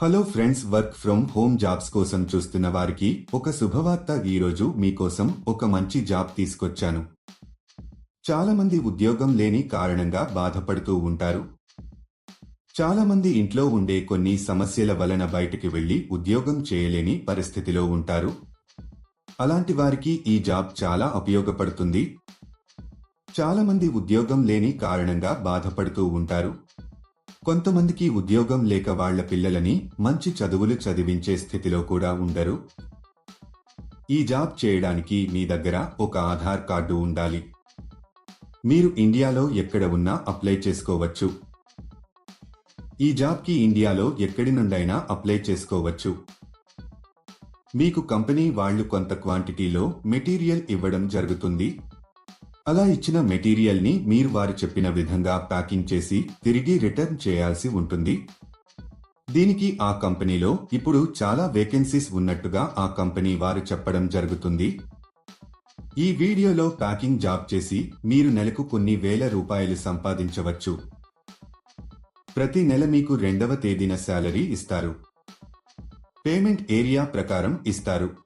Hello friends work from home jobs కోసం చూస్తున్న వారికి ఒక శుభవార్త ఈరోజు మీకోసం ఒక మంచి జాబ్ తీసుకొచ్చాను. చాలా మంది ఉద్యోగం లేని కారణంగా బాధపడుతూ ఉంటారు. చాలా మంది ఇంట్లో ఉండే కొన్ని సమస్యల వలన బయటికి వెళ్ళి ఉద్యోగం చేయలేని పరిస్థితిలో ఉంటారు. అలాంటి వారికి ఈ జాబ్ చాలా ఉపయోగపడుతుంది. చాలా మంది ఉద్యోగం లేని కారణంగా బాధపడుతూ ఉంటారు. కొంతమందికి ఉద్యోగం లేక వాళ్ళ పిల్లలని మంచి చదువులు చదివించే స్థితిలో కూడా ఉండరు. ఈ జాబ్ చేయడానికి మీ దగ్గర ఒక ఆధార్ కార్డు ఉండాలి. మీరు ఇండియాలో ఎక్కడ ఉన్నా అప్లై చేసుకోవచ్చు. ఈ జాబ్కి ఇండియాలో ఎక్కడి నుండైనా అప్లై చేసుకోవచ్చు. మీకు కంపెనీ వాళ్ళు కొంత క్వాంటిటీలో మెటీరియల్ ఇవ్వడం జరుగుతుంది. అలా ఇచ్చిన మెటీరియల్ని మీరు వారు చెప్పిన విధంగా ప్యాకింగ్ చేసి తిరిగి రిటర్న్ చేయాల్సి ఉంటుంది. దీనికి ఆ కంపెనీలో ఇప్పుడు చాలా వేకెన్సీస్ ఉన్నట్టుగా ఆ కంపెనీ వారు చెప్పడం జరుగుతుంది. ఈ వీడియోలో ప్యాకింగ్ జాబ్ చేసి మీరు నెలకు కొన్ని వేల రూపాయలు సంపాదించవచ్చు. ప్రతి నెల మీకు రెండవ తేదీన శాలరీ ఇస్తారు. పేమెంట్ ఏరియా ప్రకారం ఇస్తారు.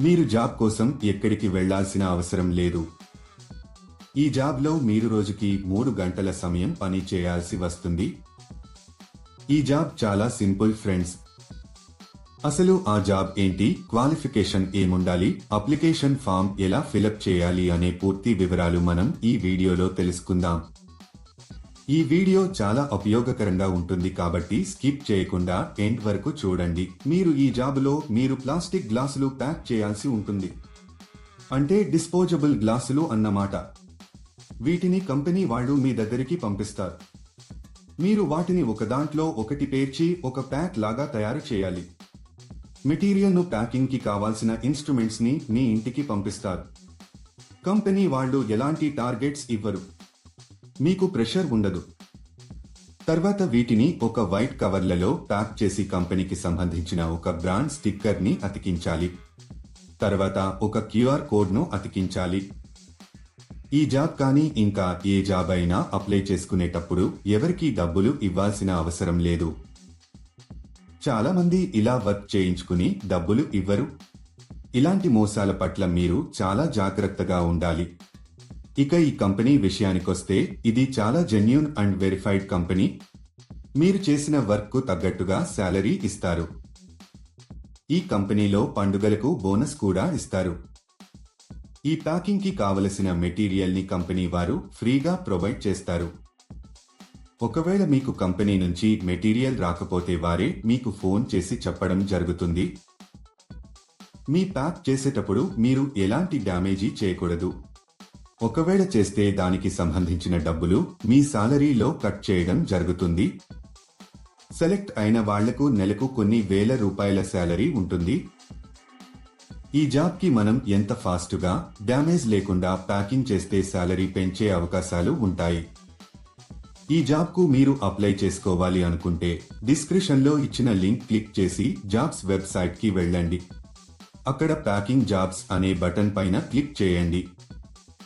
మీరు జాబ్ కోసం ఎక్కడికి వెళ్ళాల్సిన అవసరం లేదు. ఈ జాబ్లో మీరు రోజుకి మూడు గంటల సమయం పని చేయాల్సి వస్తుంది. ఈ జాబ్ చాలా సింపుల్ ఫ్రెండ్స్. అసలు ఆ జాబ్ ఏంటి? క్వాలిఫికేషన్ ఏముండాలి? అప్లికేషన్ ఫామ్ ఎలా ఫిలప్ చేయాలి? అనే పూర్తి వివరాలు మనం ఈ వీడియోలో తెలుసుకుందాం. ఈ వీడియో చాలా ఉపయోగకరంగా ఉంటుంది కాబట్టి స్కిప్ చేయకుండా ఎండ్ వరకు చూడండి. మీరు ఈ జాబులో మీరు ప్లాస్టిక్ గ్లాసులు ప్యాక్ చేయాల్సి ఉంటుంది. అంటే డిస్పోజబుల్ గ్లాసులు అన్నమాట. వీటిని కంపెనీ వాళ్ళు మీ దగ్గరికి పంపిస్తారు. మీరు వాటిని ఒక దాంట్లో ఒకటి పేర్చి ఒక ప్యాక్ లాగా తయారు చేయాలి. మెటీరియల్ను ప్యాకింగ్కి కావాల్సిన ఇన్స్ట్రుమెంట్స్ని మీ ఇంటికి పంపిస్తారు. కంపెనీ వాళ్ళు ఎలాంటి టార్గెట్స్ ఇవ్వరు. మీకు ప్రెషర్ ఉండదు. తర్వాత వీటిని ఒక వైట్ కవర్లలో ప్యాక్ చేసి కంపెనీకి సంబంధించిన ఒక బ్రాండ్ స్టిక్కర్ని అతికించాలి. తర్వాత ఒక క్యూఆర్ కోడ్ను అతికించాలి. ఈ జాబ్ కానీ ఇంకా ఏ జాబ్ అయినా అప్లై చేసుకునేటప్పుడు ఎవరికీ డబ్బులు ఇవ్వాల్సిన అవసరం లేదు. చాలామంది ఇలా వర్క్ చేయించుకుని డబ్బులు ఇవ్వరు. ఇలాంటి మోసాల పట్ల మీరు చాలా జాగ్రత్తగా ఉండాలి. ఇక ఈ కంపెనీ విషయానికొస్తే ఇది చాలా జెన్యున్ అండ్ వెరిఫైడ్ కంపెనీ. మీరు చేసిన వర్క్కు తగ్గట్టుగా శాలరీ ఇస్తారు. ఈ కంపెనీలో పండుగలకు బోనస్ కూడా ఇస్తారు. ఈ ప్యాకింగ్కి కావలసిన మెటీరియల్ని కంపెనీ వారు ఫ్రీగా ప్రొవైడ్ చేస్తారు. ఒకవేళ మీకు కంపెనీ నుంచి మెటీరియల్ రాకపోతే వారే మీకు ఫోన్ చేసి చెప్పడం జరుగుతుంది. మీ ప్యాక్ చేసేటప్పుడు మీరు ఎలాంటి డ్యామేజీ చేయకూడదు. ఒకవేళ చేస్తే దానికి సంబంధించిన డబ్బులు మీ సాలరీలో కట్ చేయడం జరుగుతుంది. సెలెక్ట్ అయిన వాళ్ళకు నెలకు కొన్ని వేల రూపాయల శాలరీ ఉంటుంది. ఈ జాబ్కి మనం ఎంత ఫాస్ట్గా డ్యామేజ్ లేకుండా ప్యాకింగ్ చేస్తే శాలరీ పెంచే అవకాశాలు ఉంటాయి. ఈ జాబ్కు మీరు అప్లై చేసుకోవాలి అనుకుంటే డిస్క్రిప్షన్లో ఇచ్చిన లింక్ క్లిక్ చేసి జాబ్స్ వెబ్సైట్కి వెళ్ళండి. అక్కడ ప్యాకింగ్ జాబ్స్ అనే బటన్ పైన క్లిక్ చేయండి.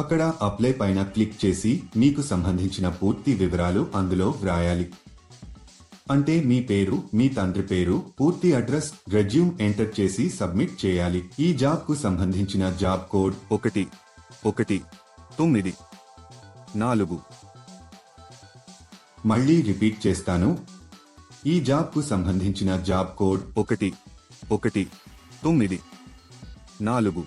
అక్కడ అప్లై పైన క్లిక్ చేసి మీకు సంబంధించిన పూర్తి వివరాలు అందులో వ్రాయాలి. అంటే మీ పేరు మీ తండ్రి పేరు పూర్తి అడ్రస్ రెజ్యూమ్ ఎంటర్ చేసి సబ్మిట్ చేయాలి. ఈ జాబ్కు సంబంధించిన జాబ్ కోడ్ ఒకటి ఒకటి తొమ్మిది నాలుగు. మళ్ళీ రిపీట్ చేస్తాను. ఈ జాబ్కు సంబంధించిన జాబ్ కోడ్ ఒకటి ఒకటి తొమ్మిది నాలుగు.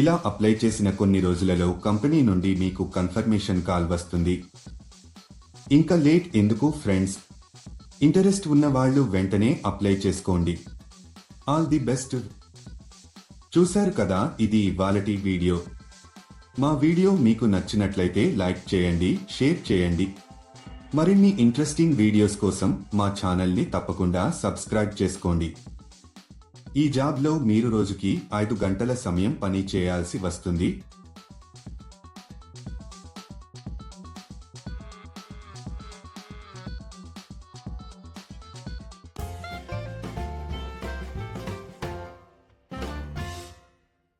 ఇలా అప్లై చేసిన కొన్ని రోజులలో కంపెనీ నుండి మీకు కన్ఫర్మేషన్ కాల్ వస్తుంది. ఇంకా లేట్ ఎందుకు ఫ్రెండ్స్? ఇంటరెస్ట్ ఉన్న వాళ్ళు వెంటనే అప్లై చేసుకోండి. All the best. చూశారు కదా ఇది ఇవాళటి వీడియో. మా వీడియో మీకు నచ్చినట్లయితే లైక్ చేయండి షేర్ చేయండి. మరిన్ని ఇంట్రెస్టింగ్ వీడియోస్ కోసం మా ఛానల్ని తప్పకుండా సబ్స్క్రైబ్ చేసుకోండి. ఈ జాబ్లో మీరు రోజుకి ఐదు గంటల సమయం పని చేయాల్సి వస్తుంది.